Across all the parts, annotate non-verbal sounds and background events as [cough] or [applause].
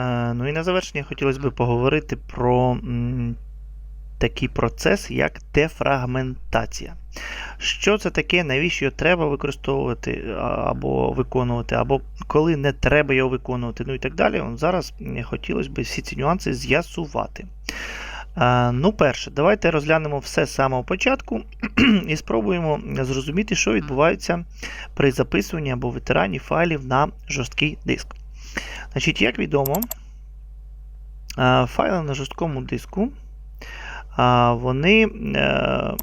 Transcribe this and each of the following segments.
Е, Ну і на завершення хотілося б поговорити про такий процес, як дефрагментація. Що це таке, навіщо його треба використовувати або виконувати, або коли не треба його виконувати, ну і так далі. Зараз хотілося б всі ці нюанси з'ясувати. Е, Ну, перше, давайте розглянемо все з самого початку [clears throat] і спробуємо зрозуміти, що відбувається при записуванні або витиранні файлів на жорсткий диск. Значить, як відомо, файли на жорсткому диску вони, е,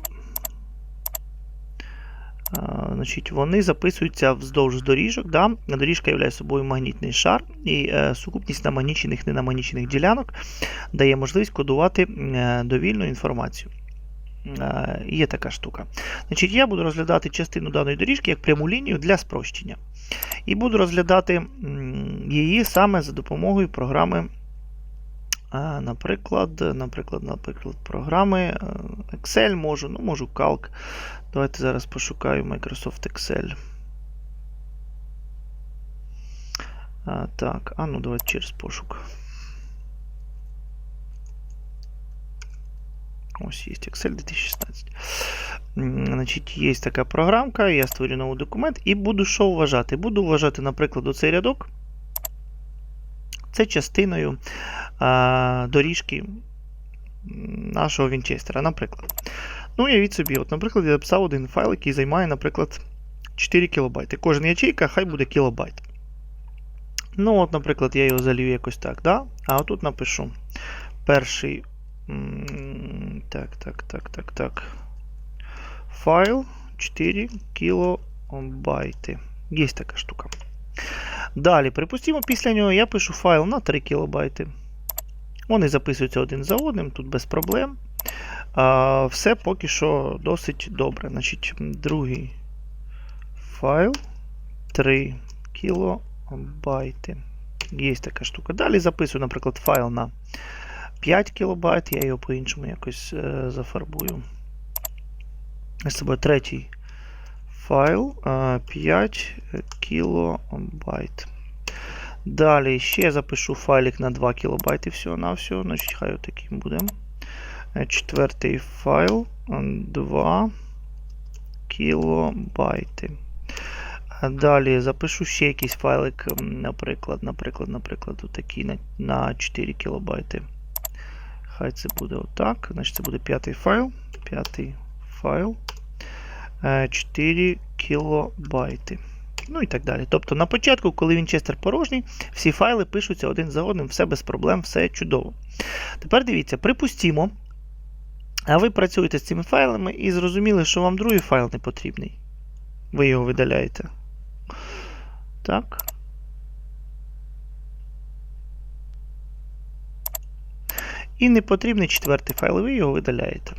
значить, вони записуються вздовж доріжок. Да? Доріжка являє собою магнітний шар, і е, сукупність намагнічених ненамагнічених ділянок дає можливість кодувати е, довільну інформацію. Є така штука. Значить, Я буду розглядати частину даної доріжки як пряму лінію для спрощення. І буду розглядати її саме за допомогою програми, е, наприклад, наприклад, наприклад, програми е, Excel можу, ну, можу Calc. Давайте зараз пошукаю Microsoft Excel. А, так, а ну давайте через пошук. Ось є Excel 2016. Значить, є така програмка, я створю новий документ і буду що вважати? Буду вважати, наприклад, оцей рядок. Це частиною а, доріжки нашого Вінчестера, наприклад. Ну, я від собі, от, наприклад, я написав один файл, який займає, наприклад, 4 кБ. Кожна ячейка хай буде кілобайт. Ну, от, наприклад, я його залью якось так, да? а отут напишу перший. Так, так, так, так, так. Файл 4 кілобайти. Є така штука. Далі, припустимо, після нього я пишу файл на 3 кілобайти. Вони записуються один за одним, тут без проблем. А, все поки що досить добре. Значить, другий файл 3 кілобайти. Є така штука. Далі записую, наприклад, файл на 5 кілобайт, я його по-іншому якось е, зафарбую. Це буде третій файл е, 5 кілобайт. Далі ще запишу файлик на 2 кілобайти всього-навсього. Значить, хай отаким буде. Е, Четвертий файл е, 2 кілобайти. Далі запишу ще якийсь файлик, наприклад, наприклад, наприклад, отакий на, на 4 кілобайти. Хай це буде отак. Значить, це буде п'ятий файл. П'ятий файл. Е, 4 кілобайти. Ну і так далі. Тобто на початку, коли Вінчестер порожній, всі файли пишуться один за одним, все без проблем, все чудово. Тепер дивіться, припустімо, а ви працюєте з цими файлами і зрозуміли, що вам другий файл не потрібний. Ви його видаляєте. Так. І не потрібний четвертий файл, ви його видаляєте.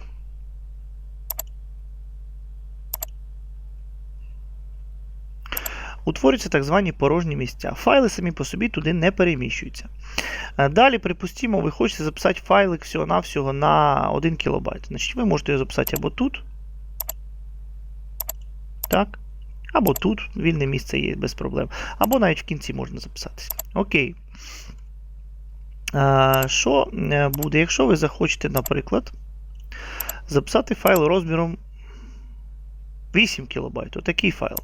Утворюються так звані порожні місця. Файли самі по собі туди не переміщуються. Е, Далі, припустимо, ви хочете записати файлик всього-навсього на 1 кБ. Значить, ви можете його записати або тут. Так. Або тут, вільне місце є без проблем. Або навіть в кінці можна записатися. Окей. А, Що е, буде, якщо ви захочете, наприклад, записати файл розміром 8 кБ. Отакий файл.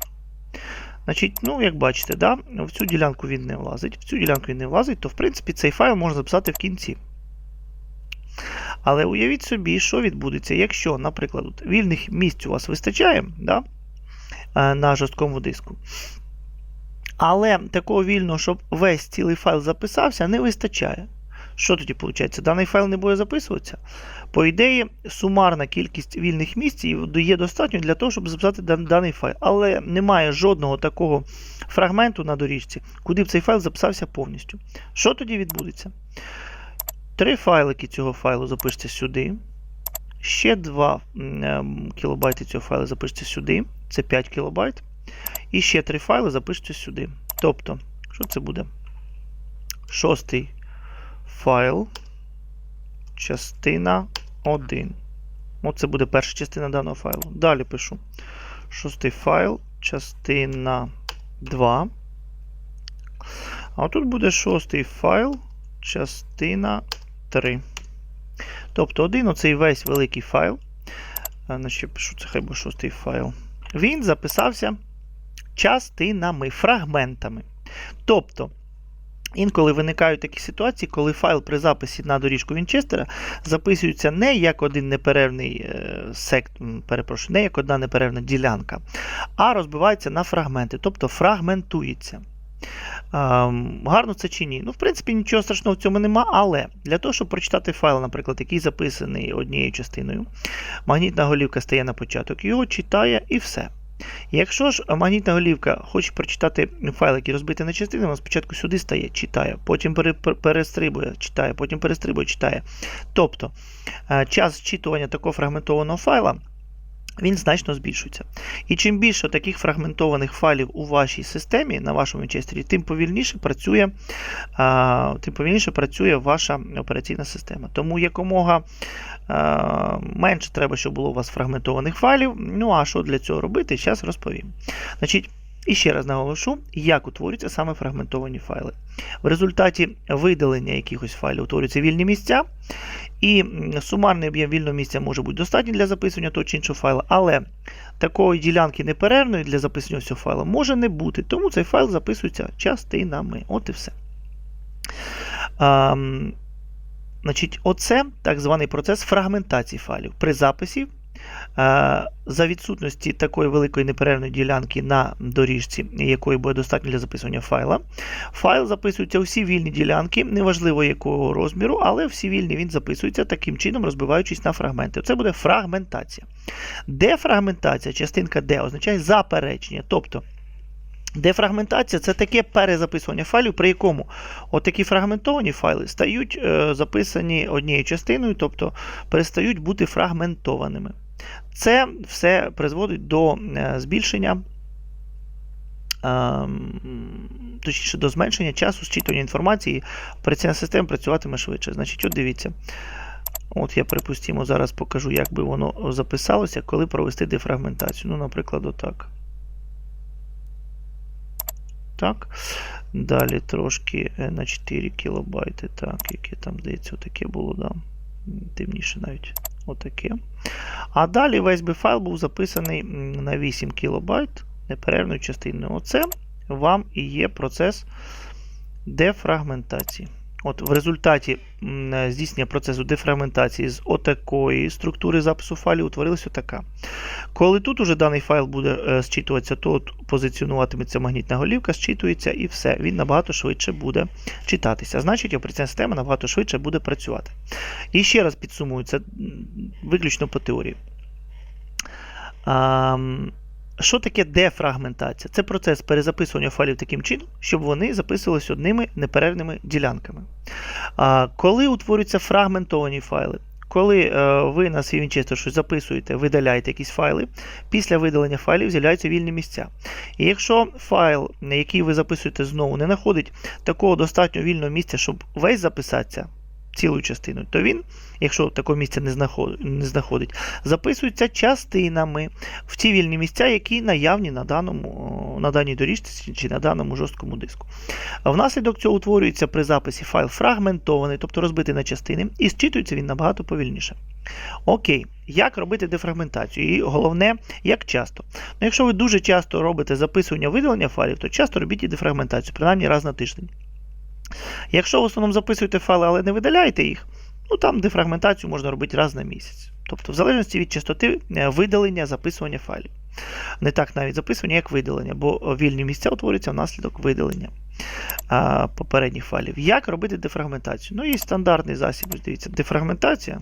Значить, ну, як бачите, да, в цю ділянку він не влазить. В цю ділянку він не влазить, то в принципі цей файл можна записати в кінці. Але уявіть собі, що відбудеться, якщо, наприклад, вільних місць у вас вистачає да, е, на жорсткому диску. Але такого вільного, щоб весь цілий файл записався, не вистачає. Що тоді виходить? Даний файл не буде записуватися. По ідеї, сумарна кількість вільних місць є достатньо для того, щоб записати даний файл. Але немає жодного такого фрагменту на доріжці, куди б цей файл записався повністю. Що тоді відбудеться? Три файлики цього файлу запишеться сюди. Ще 2 кілобайти цього файлу запишеться сюди. Це 5 кілобайт. І ще три файли запишуться сюди. Тобто, що це буде? Шостий файл, частина 1. Оце буде перша частина даного файлу. Далі пишу. Шостий файл, частина 2. А тут буде шостий файл, частина 3. Тобто один оцей весь великий файл. Значить, пишу, це хай буде шостий файл. Він записався частинами, фрагментами. Тобто, інколи виникають такі ситуації, коли файл при записі на доріжку Вінчестера записується не як один неперервний е, сект, перепрошую, не як одна неперервна ділянка, а розбивається на фрагменти, тобто фрагментується. Гарно це чи ні? Ну, в принципі, нічого страшного в цьому нема, але для того, щоб прочитати файл, наприклад, який записаний однією частиною, магнітна голівка стає на початок, його читає і все. Якщо ж магнітна голівка хоче прочитати файл, який розбитий на частини, вона спочатку сюди стає, читає, потім перестрибує, читає, потім перестрибує, читає. Тобто час зчитування такого фрагментованого файла він значно збільшується. І чим більше таких фрагментованих файлів у вашій системі, на вашому вінчестері, тим повільніше працює а, тим повільніше працює ваша операційна система. Тому якомога а, менше треба, щоб було у вас фрагментованих файлів. Ну а що для цього робити, зараз розповім. Значить, і ще раз наголошу, як утворюються саме фрагментовані файли. В результаті видалення якихось файлів утворюються вільні місця, і сумарний об'єм вільного місця може бути достатній для записування того чи іншого файла, але такої ділянки неперервної для записування цього файлу може не бути, тому цей файл записується частинами. От і все. А, значить, Оце так званий процес фрагментації файлів. При записі за відсутності такої великої неперервної ділянки на доріжці, якої буде достатньо для записування файла. Файл записується всі вільні ділянки, неважливо якого розміру, але всі вільні він записується таким чином, розбиваючись на фрагменти. Це буде фрагментація. Дефрагментація, частинка D означає заперечення. тобто Дефрагментація це таке перезаписування файлів, при якому отакі фрагментовані файли стають е, записані однією частиною, тобто перестають бути фрагментованими. Це все призводить до е, збільшення, ем, точніше до зменшення часу зчитування інформації, операційна система працюватиме швидше. Значить, от дивіться. От я, припустимо, зараз покажу, як би воно записалося, коли провести дефрагментацію. Ну, наприклад, отак. Так. Далі трошки е, на 4 кілобайти. Так, яке там, здається, таке було, да. темніше навіть отаке. А далі весь би файл був записаний на 8 кілобайт неперервною частиною. Оце вам і є процес дефрагментації. От В результаті здійснення процесу дефрагментації з отакої структури запису файлів утворилася така. Коли тут уже даний файл буде е, зчитуватися, то от позиціонуватиметься магнітна голівка, зчитується і все. Він набагато швидше буде читатися. Значить, операційна система набагато швидше буде працювати. І ще раз підсумую, це виключно по теорії. Що таке дефрагментація? Це процес перезаписування файлів таким чином, щоб вони записувалися одними неперервними ділянками. А, Коли утворюються фрагментовані файли, коли е, ви на свій Winchester щось записуєте, видаляєте якісь файли, після видалення файлів з'являються вільні місця. І якщо файл, який ви записуєте знову, не знаходить такого достатньо вільного місця, щоб весь записатися, цілою частиною, то він, якщо такого місця не знаходить, записується частинами в ті вільні місця, які наявні на даному, на даній доріжці чи на даному жорсткому диску. Внаслідок цього утворюється при записі файл фрагментований, тобто розбитий на частини, і зчитується він набагато повільніше. Окей, як робити дефрагментацію? І головне, як часто. Ну, Якщо ви дуже часто робите записування видалення файлів, то часто робіть і дефрагментацію, принаймні раз на тиждень. Якщо в основному записуєте файли, але не видаляєте їх, ну там дефрагментацію можна робити раз на місяць. Тобто, в залежності від частоти е, видалення, записування файлів. Не так навіть записування, як видалення, бо вільні місця утворюються внаслідок видалення а, попередніх файлів. Як робити дефрагментацію? Ну, є стандартний засіб, дивіться, дефрагментація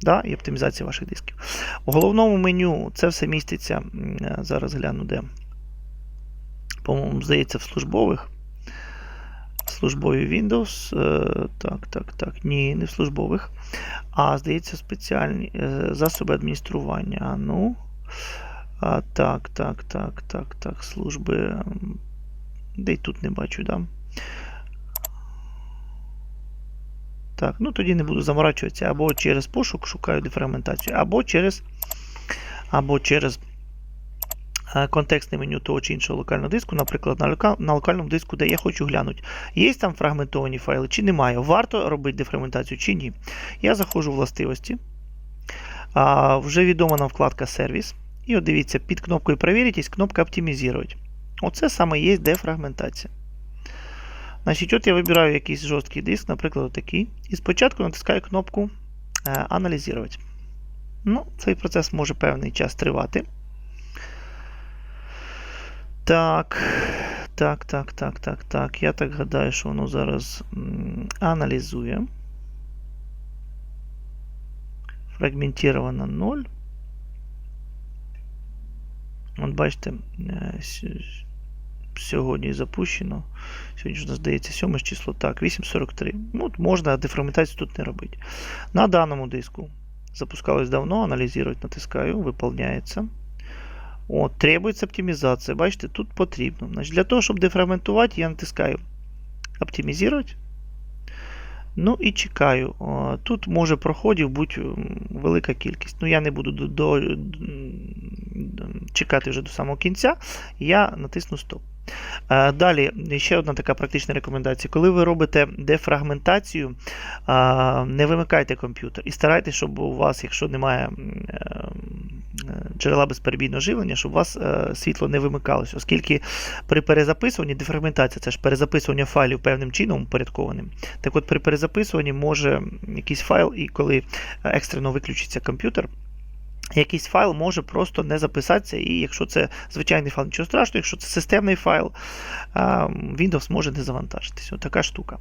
да, і оптимізація ваших дисків. У головному меню це все міститься. Е, зараз гляну, де. По-моєму, здається, в службових службові Windows. Е, так, так, так. Ні, не в службових. А, здається, спеціальні е, засоби адміністрування. Ну. Так, так, так, так, так. Служби. Де й тут не бачу, да? Так, ну тоді не буду заморачуватися. Або через пошук шукаю дефрагментацію, або через або через контекстне меню того чи іншого локального диску, наприклад, на, лока- на локальному диску, де я хочу глянути, є там фрагментовані файли чи немає, варто робити дефрагментацію чи ні. Я заходжу в властивості. А, вже відома нам вкладка сервіс. І от дивіться, під кнопкою «Провірить» є кнопка «Оптимізувати». Оце саме є дефрагментація. Значить, от я вибираю якийсь жорсткий диск, наприклад, отакий. І спочатку натискаю кнопку е, Аналізувати. Ну, цей процес може певний час тривати. Так. Так, так, так, так, так. Я так гадаю, що воно зараз аналізує. Фрагментировано 0. От бачите, е, сьогодні запущено. Сьогодні ж у нас здається 7 число. Так, 8.43. Ну, от можна дефрагментацію тут не робити. На даному диску запускалось давно, аналізувати натискаю, виповняється. От, требується оптимізація. Бачите, тут потрібно. Значить, для того, щоб дефрагментувати, я натискаю оптимізувати. Ну і чекаю. Тут може проходів бути велика кількість. Ну, я не буду до, до, до чекати вже до самого кінця. Я натисну стоп. Е, Далі, ще одна така практична рекомендація. Коли ви робите дефрагментацію, не вимикайте комп'ютер і старайтесь, щоб у вас, якщо немає е, е, джерела безперебійного живлення, щоб у вас е, світло не вимикалося, оскільки при перезаписуванні дефрагментація це ж перезаписування файлів певним чином упорядкованим. Так от при перезаписуванні може якийсь файл, і коли е, екстрено виключиться комп'ютер, Якийсь файл може просто не записатися, і якщо це звичайний файл, нічого страшного, якщо це системний файл, Windows може не завантажитися. Така штука.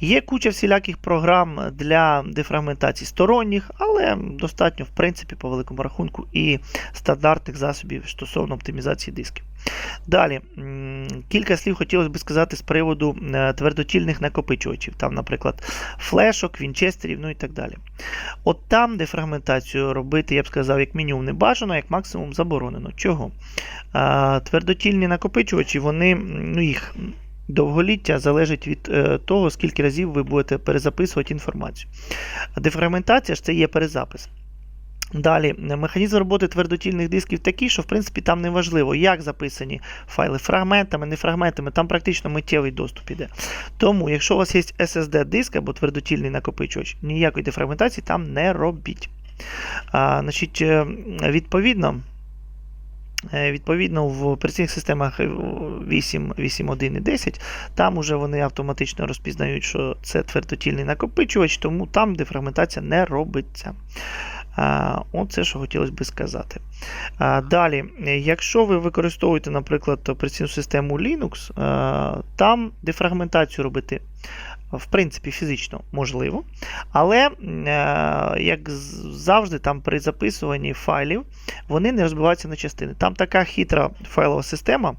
Є куча всіляких програм для дефрагментації сторонніх, але достатньо, в принципі, по великому рахунку, і стандартних засобів стосовно оптимізації дисків. Далі, кілька слів хотілося б сказати з приводу е, твердотільних накопичувачів, там, наприклад, флешок, вінчестерів, ну і так далі. От там дефрагментацію робити, я б сказав, як мінімум не бажано, як максимум заборонено. Чого? Твердотільні накопичувачі, вони, ну їх довголіття залежить від е, того, скільки разів ви будете перезаписувати інформацію. Дефрагментація ж це є перезапис. Далі, механізм роботи твердотільних дисків такий, що в принципі там не важливо, як записані файли фрагментами, не фрагментами, там практично миттєвий доступ іде. Тому, якщо у вас є SSD-диск або твердотільний накопичувач, ніякої дефрагментації там не робіть. А, значить, е, відповідно. Е, Відповідно, в операційних системах 8, 8.1 і 10, там уже вони автоматично розпізнають, що це твердотільний накопичувач, тому там дефрагментація не робиться. Оце, що хотілося би сказати. Далі, якщо ви використовуєте, наприклад, операційну систему Linux, там дефрагментацію робити. В принципі, фізично можливо. Але, е, як завжди, там при записуванні файлів вони не розбиваються на частини. Там така хитра файлова система,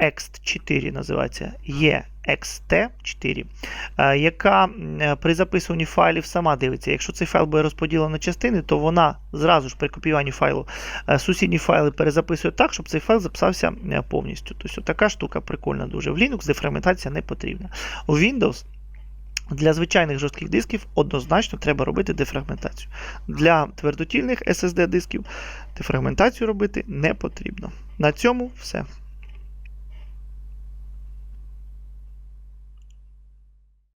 ext4 називається, є ext4, е, яка е, при записуванні файлів сама дивиться. Якщо цей файл буде розподілено на частини, то вона зразу ж при копіюванні файлу е, сусідні файли перезаписує так, щоб цей файл записався повністю. Тобто така штука прикольна дуже. В Linux дефрагментація не потрібна. У Windows для звичайних жорстких дисків однозначно треба робити дефрагментацію. Для твердотільних SSD дисків дефрагментацію робити не потрібно. На цьому все.